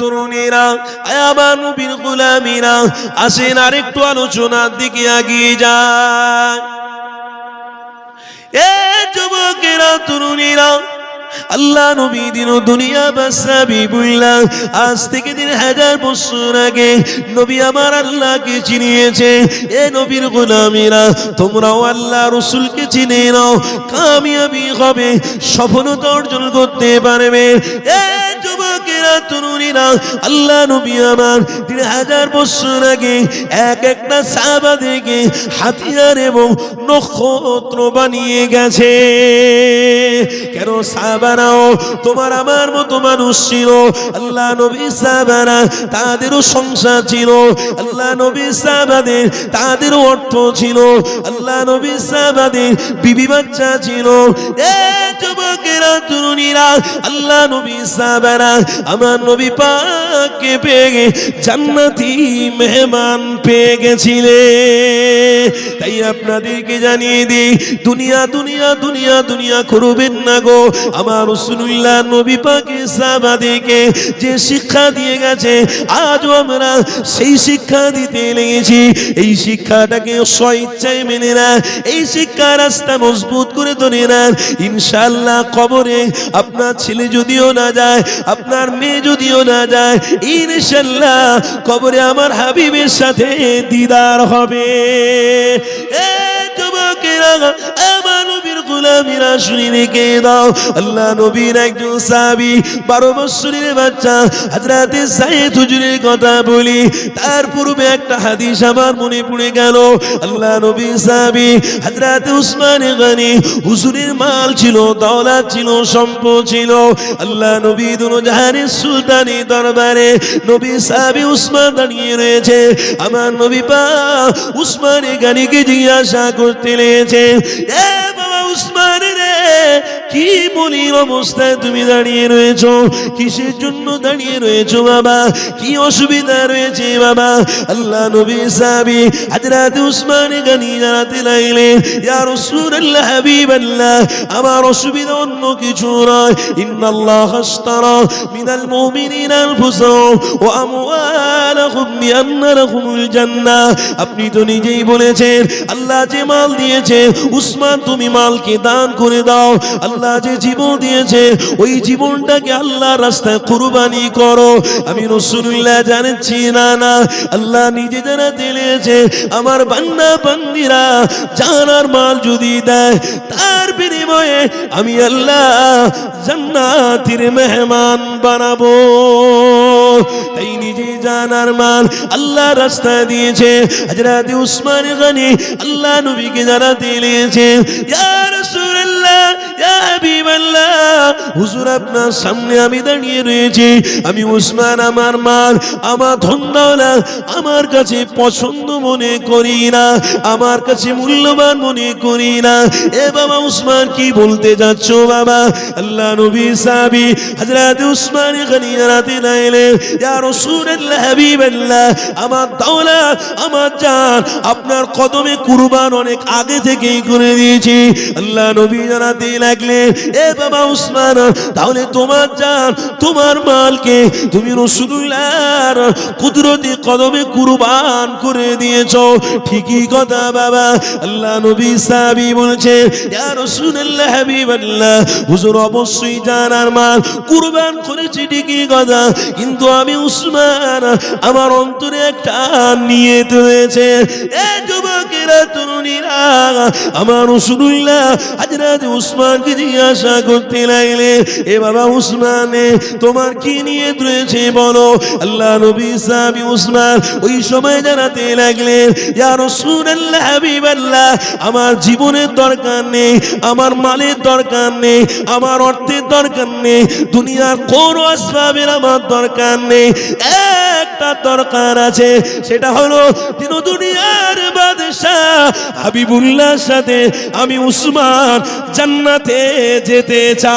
তরুণীরা গোলামীরা, আসেন আরেকটু আলোচনার দিকে যায় এ যুবকেরা, তরুণীরা, আল্লাহ নবী দিন দুনিয়া বাসাবি আজ থেকে দিন হাজার বছর আগে নবী আমার আল্লাহকে চিনিয়েছে। এ নবীর গোলামীরা, তোমরাও আল্লাহ রসুলকে চিনে নাও, কামিয়াবি হবে, সফলতা অর্জন করতে পারবে। এ সাহাবা কেন তোমার আমার মতো মানুষ ছিল? আল্লাহ নবী সাহাবারা তাদেরও সংসার ছিল। আল্লাহ নবী সাহাবাদের তাদেরও অর্থ ছিল। আল্লাহ নবী সাহাবাদের বিবি বাচ্চা ছিল। এ যুবকেরা, তরুণীরা, আল্লাহ নবী সাহাবারা আমার নবী পাককে পেয়ে জান্নাতি মেহমান পেয়ে গেছিলে। তাই আপনাদেরকে জানিয়ে দিই, দুনিয়া দুনিয়া দুনিয়া দুনিয়া করবেন না গো। আমার রসুল্লাহ নবী পাকে সাহাবাদেরকে যে শিক্ষা দিয়ে গেছে, আজও আমরা সেই শিক্ষা দিতে লেগেছি। এই শিক্ষাটাকে স্বইচ্ছায় মেনে না, এই শিক্ষা রাস্তা মজবুত করে ধরে না। ইনশাল্লাহ কবরে আপনার ছেলে যদিও না যায় আপনার মেয়ে যদিও না যায় ইনশাল্লাহ কবরে আমার হাবিবের সাথে দিদার হবে। এ আমার নবী মাল ছিল, দৌলত ছিল, সম্পদ ছিল। আল্লাহ নবী দুনো জাহানের সুলতানি দরবারে নবী সাবি উসমান দাঁড়িয়ে রয়েছে। আমার নবী পা উসমানে গানিকে জিজ্ঞাসা করতে রে কি বলির অবস্থায় তুমি দাঁড়িয়ে রয়েছো? কিসের জন্য দাঁড়িয়ে রয়েছো বাবা? কি অসুবিধা রয়েছে বাবা? আল্লাহ নবী সাহাবী হযরত উসমান গানি জানাতে লাগলেন আমার অসুবিধা অন্য কিছু নয়। ইন্নাল্লাহ আশতারা মিনাল মুমিনিনা আনফুসাহুম ওয়া আমওয়ালাহুম বিআন্না জান্নাহ আপনি তো নিজেই বলেছেন, আল্লাহ যে মাল দিয়েছে উসমান তুমি মালকে দান করে দাও। আল্লাহ যে জীবন দিয়েছে, ওই জীবনটাকে আল্লাহ রাস্তায় কুরবানি করো। আমি রসুল্লাহ জানাচ্ছি না না, আল্লাহ নিজে যারা দিয়েছে আমার বান্না বান্দিরা জানার মাল যদি দেয়, তার বিনিময়ে আমি আল্লাহ জান্নাতের মেহমান বানাবো। তাই নিজে জানার মাল আল্লাহ রাস্তায় দিয়েছে। হযরত উসমান গনি আল্লাহ নবীকে যারা দিয়েছে ইয়া হাবিবাল্লাহ হুজুর আপনার সামনে আমি দাঁড়িয়ে রয়েছি। আমি উসমান, আমার মাল আমার আমার কাছে পছন্দ মনে করি না, আমার কাছে মূল্যবান মনে করি না। এ বাবা উসমান, কি বলতে যাচ্ছ বাবা? আল্লাহ নবী সাহাবী, হযরত উসমান গনি জানাতে লাইলেন ইয়া হাবিবাল্লাহ, আমার দৌলত আমার জান, আপনার কদমে কুরবান অনেক আগে থেকেই করে দিয়েছি। আল্লাহ নবী জানাতে লাগলেন এ বাবা উসমান, তাহলে তোমার জান, তোমার মালকে তুমি রসুল্লাহর কুদরতি কদমে কুরবান করে দিয়েছ। ঠিকই কথা বাবা। আল্লাহ নবী সাহাবী বলেছে, ইয়া রাসূলুল্লাহ, হাবিবাল্লাহ, হুজুর অবশ্যই জানার মাল কুরবান করেছি, ঠিকই কথা। কিন্তু আমি উসমান, আমার অন্তরে একটা নিয়ত রয়েছে, এ আমার রসুল্লাহ হাজরাত উসমানকে জিজ্ঞাসা করতে লাগলে, এ বাবা উসমানে, তোমার কি নিয়ত রয়েছে বলো? আল্লাহ নবী সাহাবী উসমান ওই সময় জানাতে লাগলেন, ইয়া হাবিবাল্লাহ, আমার জীবনের দরকার নেই, আমার মালের দরকার নেই, আমার অর্থের দরকার নেই, দুনিয়ার কোন আসবাবের আমার দরকার নেই, একটা দরকার আছে, সেটা হলো দিন দুনিয়ার বাদশাহ হাবিবুল্লাহর সাথে আমি উসমান জান্নাতে যেতে চাই।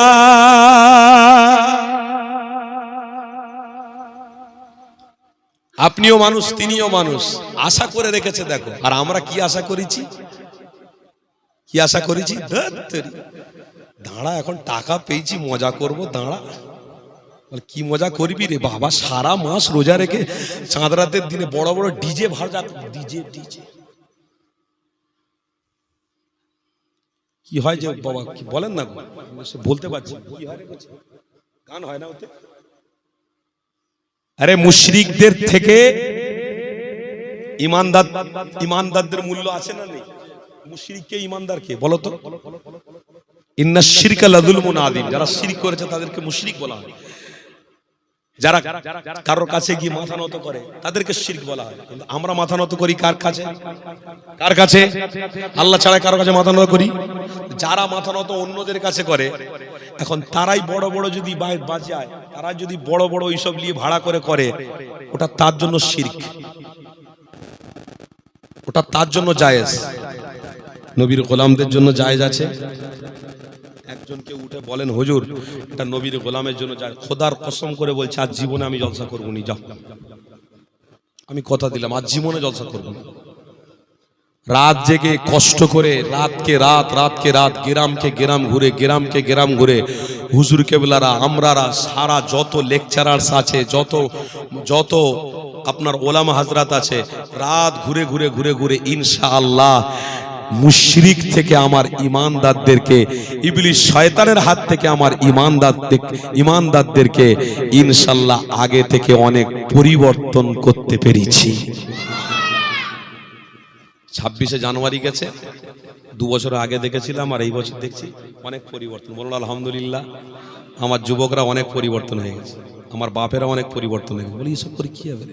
আপনিও মানুষ, তিনিও মানুষ। আশা করে রেখেছে দেখো। আর আমরা কি আশা করেছি? কি আশা করেছি? দাঁড়া, এখন টাকা পেয়েছি, মজা করব, দাঁড়া। কি মজা করবি রে বাবা? সারা মাস রোজা রেখে চাঁদ রাতের দিনে বড় বড় ডিজে ভাড়া, ডিজে ডিজে। কি হয় যে বাবা কি বলেন না? বলতে পারছি। কি হয় গান হয় না ওতে? আরে মুশরিকদের থেকে ইমানদার ইমানদারদের মূল্য আছে না নেই? মুশরিককে ইমানদার কে? বলো তো। ইন্না শিরকা লাদুল আযীম। যারা শিরক করেছে তাদেরকে মুশরিক বলা হয়। যারা কারোর কাছে গিয়ে মাথা নত করে তাদেরকে শিরক বলা হয়। কিন্তু আমরা মাথা নত করি কার কাছে? কার কাছে? আল্লাহ ছাড়া কারও কাছে মাথা নত করি? যারা মাথা নত অন্যদের কাছে করে এখন তারাই বড় বড় যদি বাজায় তারা যদি বড় বড় এইসব নিয়ে ভাড়া করে করে ওটা তার জন্য শিরক। ওটা তার জন্য জায়েজ। নবীর গোলামদের জন্য জায়েজ আছে। একজনকে উঠে বলেন, হুজুর, এটা নবীর গোলামের জন্য যায় খোদার কসম করে বলছে, আজ জীবনে আমি জলসা করব নি, যাও। আমি কথা দিলাম, আজ জীবনে জলসা করব রাত জেগে কষ্ট করে রাতকে রাত রাতকে রাত, গ্রামকে গ্রাম ঘুরে, গ্রামকে গ্রাম ঘুরে, হুজুর কেবলারা, আমরারা, সারা যত লেকচারার্স আছে, যত যত আপনার ওলামা হাজরাত আছে, রাত ঘুরে ঘুরে ঘুরে ঘুরে ইনশাআল্লাহ মুশরিক থেকে আমার ইমানদারদেরকে ইবলিশ শয়তানের হাত থেকে আমার ইমানদার ইমানদারদেরকে ইনশাল্লাহ আগে থেকে অনেক পরিবর্তন করতে পেরেছি। ছাব্বিশে জানুয়ারি গেছে, দু বছর আগে দেখেছিলাম আর এই বছর দেখছি অনেক পরিবর্তন। বলুন, আলহামদুলিল্লাহ, আমার যুবকরা অনেক পরিবর্তন হয়ে গেছে, আমার বাপেরা অনেক পরিবর্তন হয়ে গেছে। বলি, এসব করে কি হবে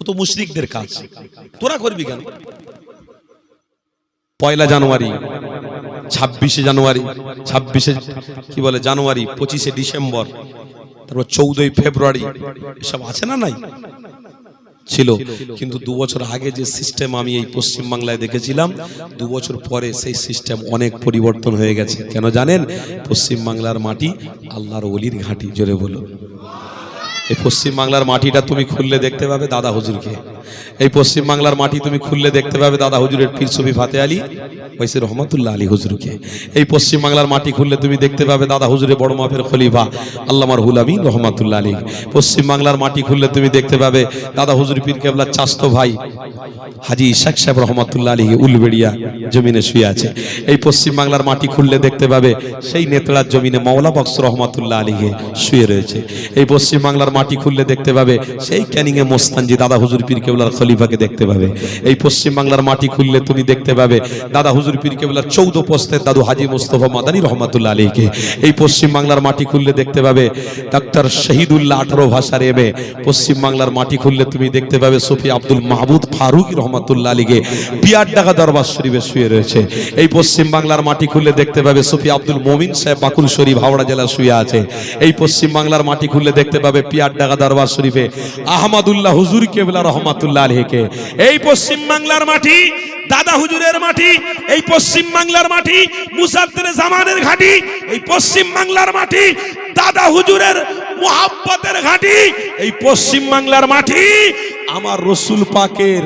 ও তো মুশরিকদের কাজ। তোরা করবি কেন? পয়লা জানুয়ারি, ছাব্বিশে জানুয়ারি, ছাব্বিশে কি বলে জানুয়ারি, পঁচিশে ডিসেম্বর, তারপর চৌদ্দই ফেব্রুয়ারি, এসব আছে না নাই? ছিল। কিন্তু দু বছর আগে যে সিস্টেম আমি এই পশ্চিম বাংলায় দেখেছিলাম, দু বছর পরে সেই সিস্টেম অনেক পরিবর্তন হয়ে গেছে। কেন জানেন? পশ্চিম বাংলার মাটি আল্লাহর অলির ঘাঁটি, জোরে বলো এই পশ্চিম বাংলার মাটিটা তুমি খুললে দেখতে পাবে দাদা হুজুরকে। এই পশ্চিম বাংলার মাটি তুমি খুললে দেখতে পাবে দাদা হুজুরের ছবি ফাতে আলী ওইসে রহমতুল্লাহ আলী হুজুরকে। এই পশ্চিম বাংলার মাটি খুললে তুমি দেখতে পাবে দাদা হুজুরের বড় মাফের খলিফা আল্লামার হুলামি রহমতুল্লাহ আলী। পশ্চিম বাংলার মাটি খুললে তুমি দেখতে পাবে দাদা হুজুর পীর কেবলার চাস্তো ভাই হাজি শেখ সাহেব রহমতুল্লাহ আলী, উলবেড়িয়া জমিনে শুয়ে আছে। এই পশ্চিম বাংলার মাটি খুললে দেখতে পাবে সেই নেতড়ার জমিনে মাওলা বক্স রহমতুল্লাহ আলীকে শুয়ে রয়েছে। এই পশ্চিম বাংলার মাটি খুললে দেখতে পাবে সেই ক্যানিংয়ে মোস্তানজি, দাদা হুজুর পীর কেবলার খলিফাকে দেখতে পাবে। এই পশ্চিম বাংলার মাটি খুললে তুমি দেখতে পাবে, দাদা হুজুর পীর কেবলার চৌদ্দ পোস্তের দাদু হাজি মোস্তফা মাদানী রহমতুল্লাহ আলীকে এই পশ্চিম বাংলার মাটি খুললে দেখতে পাবে ডাক্তার শহীদুল্লাহ আঠারো ভাষার এবে পশ্চিম বাংলার মাটি খুললে তুমি দেখতে পাবে সফি আব্দুল মাহবুদ ফারুক রহমতুল্লাহ আলীকে বিয়ার ডাকা দরবার শরীফে শুয়ে রয়েছে। এই পশ্চিম বাংলার মাটি খুললে দেখতে পাবে সফি আব্দুল মমিন সাহেব বাকুল শরীফ হাওড়া জেলা শুয়ে আছে। এই পশ্চিম বাংলার মাটি খুললে দেখতে পাবে পিয়ার ডাকা দরবার শরীফে আহমদুল্লাহ হুজুর কেবলা রহমাতুল্লাহ আলহীকে এই পশ্চিম বাংলার মাটি, দাদা হুজুরের মাটি, এই পশ্চিম বাংলার মাটি জামানের ঘাটি, এই পশ্চিম বাংলার মাটি, দাদা হুজুরের মোহাব্বতের ঘাটি, এই পশ্চিম বাংলার মাটি, আমার রসুল পাকের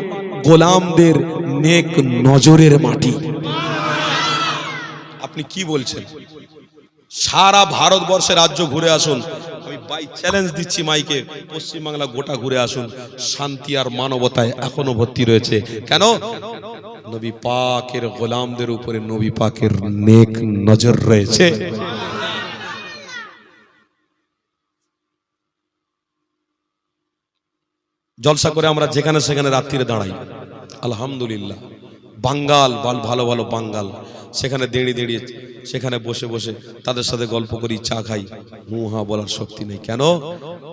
গোলামদের নেক নজরের মাটি। আপনি কি বলছেন? সারা ভারতবর্ষে রাজ্য ঘুরে আসুন। আমি বাই চ্যালেঞ্জ দিচ্ছি মাইকে, পশ্চিমবাংলা গোটা ঘুরে আসুন। শান্তি আর মানবতায় এখনও ভর্তি রয়েছে। কেন? নবী পাকের গোলামদের উপরে নবী পাকের নেক নজর রয়েছে। জলসা করে আমরা যেখানে সেখানে রাত্রিরে দাঁড়াই। আলহামদুলিল্লাহ। বাঙ্গাল ভালো ভালো বাঙ্গাল। সেখানে দাঁড়িয়ে দাঁড়িয়ে সেখানে বসে বসে তাদের সাথে গল্প করি, চা খাই। হু হা বলার শক্তি নেই। কেন?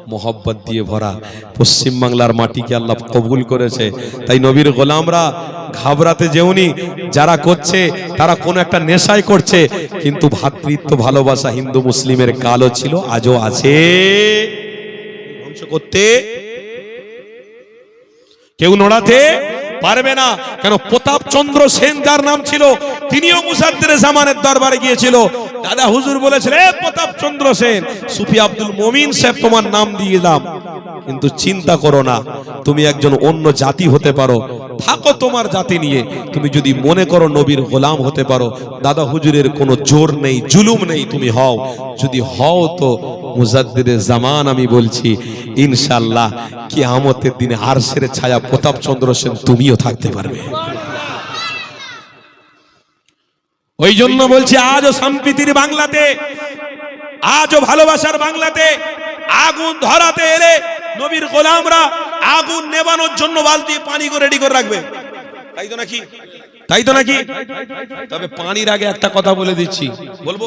মোহব্বত দিয়ে ভরা। পশ্চিম বাংলার মাটিকে আল্লাহ কবুল করেছে? তাই নবীর গোলামরা ঘাবড়াতে যেউনি যারা করছে, তারা কোনো একটা নেশায় করছে। কিন্তু ভাতৃত্ব, ভালোবাসা হিন্দু মুসলিমের কালও ছিল, আজও আছে। ধ্বংস করতে। কেউ নড়াতে পারবে না। কেন প্রতাপ চন্দ্র সেন যার নাম ছিল তিনিও মুসাদ্দের জামানের দরবারে গিয়েছিল। দাদা হুজুর বলেছিল "এ প্রতাপ চন্দ্র সেন, সুফি আব্দুল মমিন সাহেব তোমার নাম দিয়ে দিলাম কিন্তু চিন্তা করো না, তুমি একজন অন্য জাতি হতে পারো। থাকো তোমার জাতি নিয়ে। তুমি যদি মনে করো নবীর গোলাম হতে পারো, দাদা হুজুরের কোনো জোর নেই, জুলুম নেই, তুমি হও। যদি হও তো মুজাদ্দিদের জামান আমি বলছি ইনশাল্লাহ কি আমতের দিনে আরশের ছায়া প্রতাপ চন্দ্র সেন তুমিও থাকতে পারবে। ওই জন্য বলছি আজও সম্প্রীতির বাংলাতে আজও ভালোবাসার বাংলাতে আগুন ধরাতে এলে নবীর গোলামরা আগুন নেবানোর জন্য বালতি পানি করে রেডি করে রাখবে তাই তো নাকি তাই তো নাকি তবে পানির আগে একটা কথা বলে দিচ্ছি বলব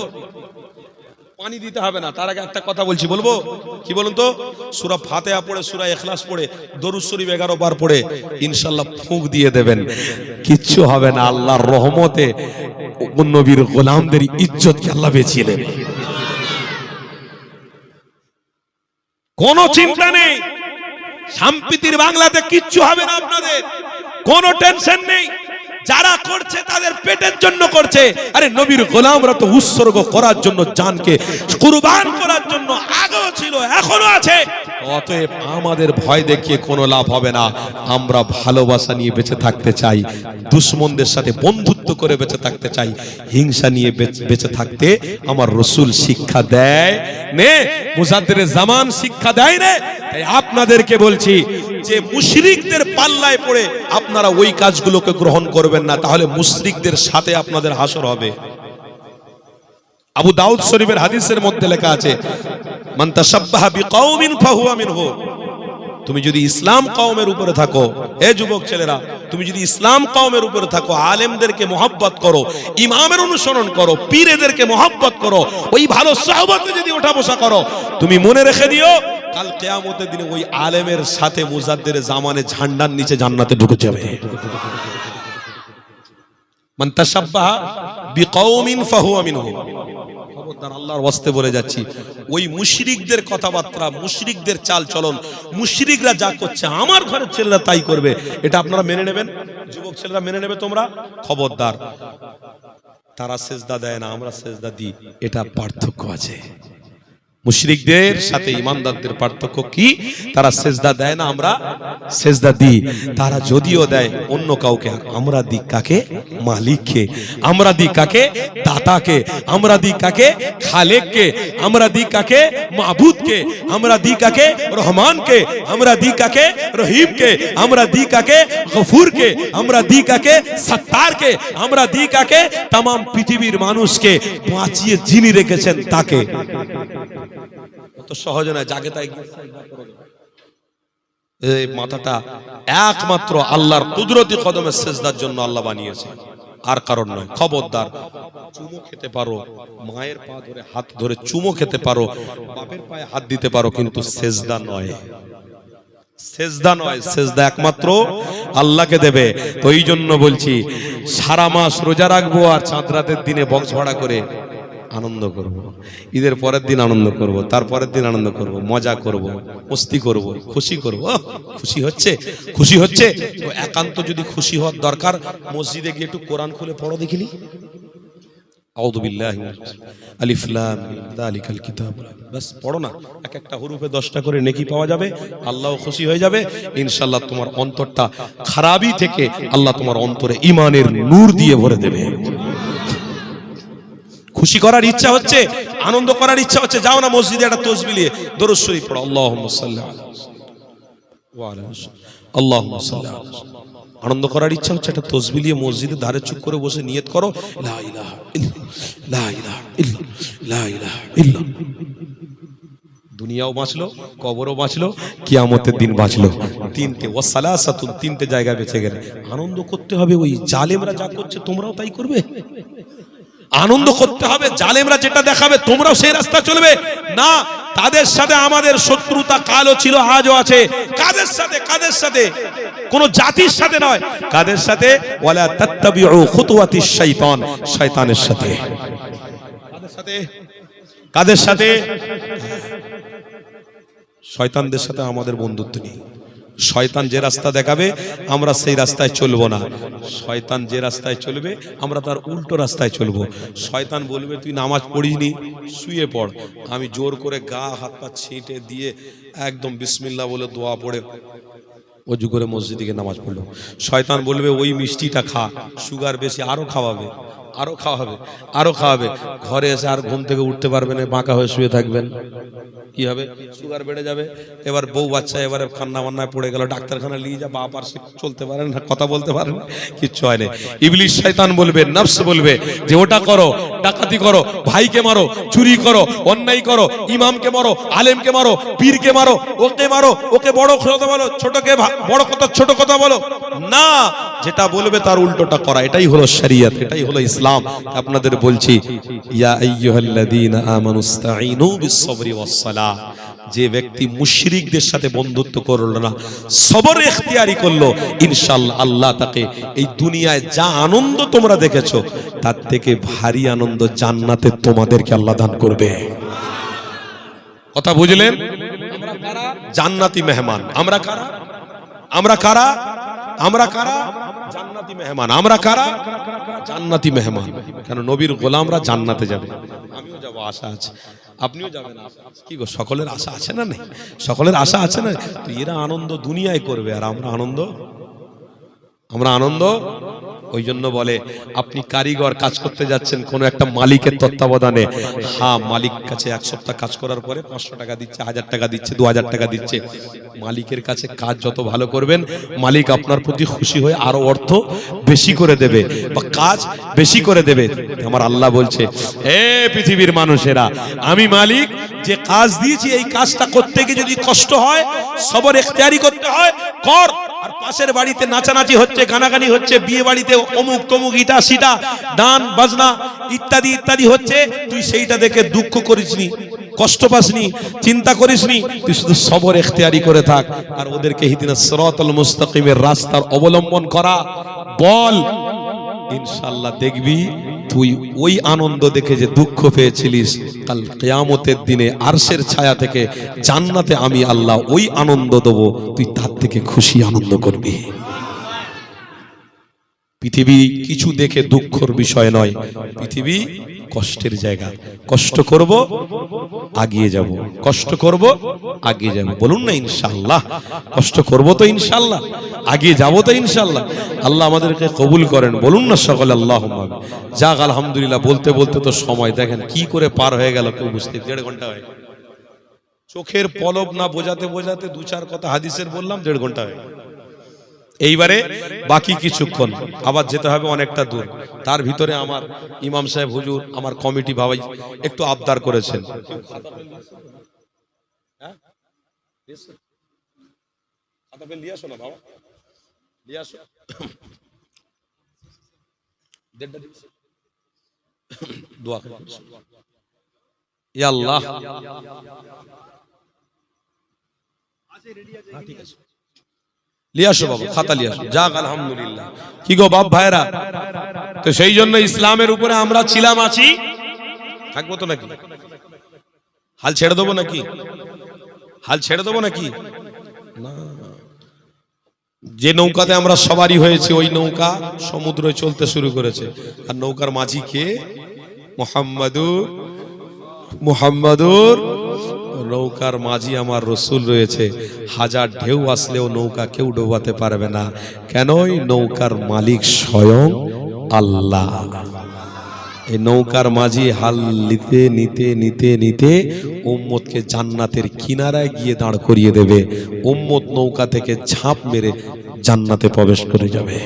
পানি দিতে হবে না। তার আগে একটা কথা বলছি, বলব? কি বলুন তো? সুরা ফাতেহা পড়ে, সুরা এখলাস পড়ে, দরুদ শরীফ এগারো বার পড়ে ইনশাল্লাহ ফুঁক দিয়ে দেবেন। কিচ্ছু হবে না, আল্লাহর রহমতে নবীর গোলামদের ইজ্জতকে আল্লাহ বেঁচিয়ে নেবে। কোনো চিন্তা নেই। সম্প্রীতির বাংলাতে কিচ্ছু হবে না আপনাদের। কোনো টেনশন নেই। যারা করছে তাদের পেটের জন্য করছে। আরে নবীর গোলামরা তো উৎসর্গ করার জন্য জানকে, কুরবান করার জন্য আগেও ছিল, এখনও আছে। অতএব আমাদের ভয় দেখিয়ে কোনো লাভ হবে না। আমরা ভালোবাসা নিয়ে বেঁচে থাকতে চাই, দুশ্মনদের সাথে বন্ধুত্ব করে বেঁচে থাকতে চাই, হিংসা নিয়ে বেঁচে- থাকতে আমার রসুল শিক্ষা দেয় নে মুজাদ্দের জামান শিক্ষা দেয় নে। তাই আপনাদেরকে বলছি যে মুশরিকদের পাল্লায় পড়ে আপনারা ওই কাজগুলোকে গ্রহণ করবেন না, তাহলে মুশরিকদের সাথে আপনাদের হাসর হবে। আবু দাউদ শরীফের হাদিসের মধ্যে লেখা আছে তুমি যদি ইসলাম কওমের উপরে থাকো, এ যুবক ছেলেরা, তুমি যদি ইসলাম কওমের উপরে থাকো, আলেমদেরকে মোহাব্বত করো, ইমামের অনুসরণ করো, পীরেদেরকে মোহাব্বত করো, ওই ভালো সহবতে যদি ওঠা বসা করো, তুমি মনে রেখে দিও কাল কেয়ামতের দিনে ওই আলেমের সাথে মুজাদ্দের জামানে ঝান্ডার নিচে জান্নাতে ঢুকে যাবে। কথাবার্তা, মুশরিকদের চাল চলন যা করছে, আমার ঘরের ছেলেরা তাই করবে, এটা আপনারা মেনে নেবেন? যুবক ছেলেরা মেনে নেবে তোমরা? খবরদার, তারা সেজদা দেয় না, আমরা সেজদা দিই, এটা পার্থক্য আছে। মুশরিকদের সাথে ইমানদারদের পার্থক্য কি? তারা সেজদা দেয় না আমরা? সেজদা দিই। তারা যদিও দেয় অন্য কাউকে। আমরা দিই কাকে? মালিককে। আমরা দিই কাকে? দাতাকে। আমরা দিই কাকে? খালেককে। আমরা দিই কাকে? মাবুদকে। আমরা দিই কাকে? রহমানকে। আমরা দিই কাকে? রহিমকে। আমরা দিই কাকে? গফুরকে। আমরা দিই কাকে? সত্তারকে। আমরা দিই কাকে? তাম পৃথিবীর মানুষকে বাঁচিয়ে যিনি রেখেছেন তাকে। অত সহজে না যাকে তাই এই মাথাটা একমাত্র আল্লাহর কুদরতি কদমের সেজদার জন্য আল্লাহ বানিয়েছে। আর কারণ নয়, খবরদার। চুমো খেতে পারো, মায়ের পা ধরে, হাত ধরে চুমো খেতে পারো, বাপের পায়ে হাত দিতে পারো, কিন্তু সেজদা নয়। সেজদা নয়, সেজদা একমাত্র আল্লাহকে দেবে। তো এই জন্য বলছি, সারা মাস রোজা রাখব আর চাঁদ রাতের দিনে বক্স ভাড়া করে আনন্দ করব। ঈদের পরের দিন আনন্দ করব। তারপরের দিন আনন্দ করব। মজা করব। মস্তি করব। খুশি করব খুশি হচ্ছে খুশি হচ্ছে তো একান্ত যদি খুশি হওয়ার দরকার, মসজিদে গিয়ে একটু কোরআন খুলে পড়ো দেখিনি আউযু পড়ো না এক একটা হরফে 10টা করে নেকি পাওয়া যাবে খুশি হয়ে যাবে তোমার অন্তরটা খারাপই থেকে আল্লাহ তোমার অন্তরে ঈমানের নূর দিয়ে ভরে দেবে খুশি করার ইচ্ছা হচ্ছে, আনন্দ করার ইচ্ছা হচ্ছে। যাও না মসজিদে একটা তসবি নিয়ে, দরুদ শরীফ পড়ো। আল্লাহুম্মা সাল্লি আলা ওয়া আলা আল্লাহুম্মা সাল্লি আলা আনন্দ করার ইচ্ছা হচ্ছে একটা তসবি নিয়ে মসজিদে ধারে চুপ করে বসে নিয়ত করো। দুনিয়াও বাঁচলো, কবরও বাঁচলো, কিয়ামতের দিন বাঁচলো। তিনটে ও সালাসাতুন, তিনটে জায়গা বেঁচে গেলে। আনন্দ করতে হবে ওই জালেমরা যা করছে, তোমরাও তাই করবে? আনন্দ করতে হবে জালেমরা যেটা দেখাবে তোমরাও সেই রাস্তা চলবে। না তাদের সাথে আমাদের শত্রুতা কালও ছিল আজও আছে। কাদের সাথে? কাদের সাথে? কোন জাতির সাথে নয়। কাদের সাথে? ওয়ালা তাত্তাবিউ খুতুওয়াতিশ শাইতান শয়তানের সাথে। কাদের সাথে? কাদের সাথে? শয়তানদের সাথে আমাদের বন্ধুত্ব নেই। শয়তান যে রাস্তা দেখাবে, আমরা সেই রাস্তায় চলবো না। শয়তান যে রাস্তায় চলবে, আমরা তার উল্টো রাস্তায় চলবো। শয়তান বলবে, তুই নামাজ পড়িসনি, শুয়ে পড়। আমি জোর করে গা, হাত, পা ছিঁটে দিয়ে একদম বিসমিল্লা বলে দোয়া পড়ে অজু করে মসজিদে নামাজ পড়ল। শয়তান বলবে, ওই মিষ্টিটা খা, সুগার বেশি আরও খাওয়াবে। আরও খাওয়াবে আরও খাওয়াবে ঘরে এসে আর ঘুম থেকে উঠতে পারবেন না, বাঁকা হয়ে শুয়ে থাকবেন। কি হবে? সুগার বেড়ে যাবে। এবার বউ বাচ্চা এবারে কান্না বান্নায় পড়ে গেল, ডাক্তারখানা নিয়ে যা, বাপ আর চলতে পারেন না, কথা বলতে পারেন না, কিচ্ছু হয় না। ইবলিশ শয়তান বলবে, নফস বলবে যে ওটা করো, ডাকাতি করো, ভাইকে মারো, চুরি করো, অন্যায় করো, ইমামকে মারো, আলেমকে মারো, পীরকে মারো, ওকে মারো, ওকে বড় কথা বলো, ছোটকে বড় কথা, ছোট কথা বলো। না, যেটা বলবে তার উল্টোটা করা, এটাই হলো শরিয়ত, এটাই হলো ইসলাম। আপনাদের বলছি যে ব্যক্তি মুশরিকদের সাথে বন্ধুত্ব করল না, সবর ইখতিয়ারি করল, ইনশাআল্লাহ আল্লাহ তাকে এই দুনিয়ায় যা আনন্দ তোমরা দেখেছ, তার থেকে ভারী আনন্দ জান্নাতে তোমাদেরকে আল্লাহ দান করবে। কথা বুঝলেন? জান্নাতি মেহমান। আমরা কারা? আমরা কারা? আমরা কারা? জান্নাতি মেহমান। আমরা কারা? জান্নাতি মেহমান। কেন নবীর গোলামরা জান্নাতে যাবে? আমিও যাব, আশা আছে। আপনিও যাবেন কি গো, সকলের আশা আছে না নেই? সকলের আশা আছে না তো এরা আনন্দ দুনিয়ায় করবে, আর আমরা আনন্দ? আমরা আনন্দ ওই জন্য বলে, আপনি কারিগর কাজ করতে যাচ্ছেন কোনো একটা মালিকের তত্ত্বাবধানে। হ্যাঁ মালিক কাছে এক সপ্তাহ কাজ করার পরে পাঁচশো টাকা দিচ্ছে, হাজার টাকা দিচ্ছে, দু হাজার টাকা দিচ্ছে। মালিকের কাছে কাজ যত ভালো করবেন, মালিক আপনার প্রতি খুশি হয়ে আরও অর্থ বেশি করে দেবে বা কাজ বেশি করে দেবে। আমার আল্লাহ বলছে এ পৃথিবীর মানুষেরা, আমি মালিক যে কাজ দিয়েছি, এই কাজটা করতে গিয়ে যদি কষ্ট হয়, সবর এখতিয়ারি করতে হয়, কর। আর পাশের বাড়িতে নাচানাচি হচ্ছে, গানাগানি হচ্ছে, বিয়ে বাড়িতে অমুক তমুক ইটা সিটা দান বাজনা ইত্যাদি ইত্যাদি হচ্ছে, তুই সেইটা দেখে দুঃখ করিসনি, কষ্ট পাসনি, চিন্তা করিসনি, তুই শুধু সবর এখতিয়ারি করে থাক। আর ওদেরকে হিদিনা সিরাতাল মুস্তাকিমের রাস্তার অবলম্বন করা। বল ইনশাল্লাহ দেখবি তুই ওই আনন্দ দেখে যে দুঃখ পেয়েছিলিস, কাল কেয়ামতের দিনে আরশের ছায়া থেকে জান্নাতে আমি আল্লাহ ওই আনন্দ দেবো, তুই তার থেকে খুশি আনন্দ করবি। পৃথিবী কিছু দেখে দুঃখর বিষয় নয়। পৃথিবী কষ্টের জায়গা। কষ্ট করব, আগিয়ে যাব। কষ্ট করব, আগিয়ে যাব। বলুন না ইনশাল্লাহ কষ্ট করব তো ইনশাল্লাহ আগিয়ে যাব তো ইনশাল্লাহ আল্লাহ আমাদেরকে কবুল করেন। বলুন না সকলে আল্লাহ যাক, আলহামদুলিল্লাহ, বলতে বলতে তো সময়। দেখেন কি করে পার হয়ে গেল, কেউ বুঝতে দেড় ঘণ্টা হয়ে। চোখের পলব না বোঝাতে বোঝাতে দু চার কথা হাদিসের বললাম, দেড় ঘণ্টা হয়ে গেল। এইবারে বাকি কিছুক্ষণ আবার যেতে হবে অনেকটা দূর। তার ভিতরে আমার ইমাম সাহেব হুজুর আমার কমিটি ভাবাই একটু আবদার করেছেন। হ্যাঁ? আল্লাহ। হ্যাঁ, ঠিক আছে। লিয়ে আসো বাবা খাতা লিয়ে আসো যাক আলহামদুলিল্লাহ। কি গো বাপ ভাইরা তো সেই জন্য ইসলামের উপরে আমরা ছিলাম আছি। থাকব তো নাকি? হাল ছেড়ে দেবো নাকি? হাল ছেড়ে দেবো নাকি? না। যে নৌকাতে আমরা সবারই হয়েছে ওই নৌকা সমুদ্রে চলতে শুরু করেছে। আর নৌকার মাঝি কে মোহাম্মদুর মুহাম্মাদুর নৌকার মাঝি আমার রসুল রয়েছে। হাজার ঢেউ আসলেও নৌকা কেউ ডোবাতে পারবে না। কেনই নৌকার মালিক স্বয়ং আল্লাহ। এই নৌকার মাঝি হাল নিতে নিতে নিতে নিতে উম্মতকে জান্নাতের কিনারায় গিয়ে দাঁড় করিয়ে দেবে। উম্মত নৌকা থেকে ঝাঁপ মেরে জান্নাতে প্রবেশ করে যাবে।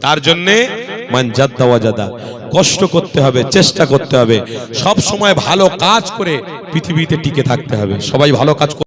তার জন্যে মান জাদ্দা ওয়াজাদা কষ্ট করতে হবে, চেষ্টা করতে হবে। সব সময় ভালো কাজ করে পৃথিবীতে টিকে থাকতে হবে। সবাই ভালো কাজ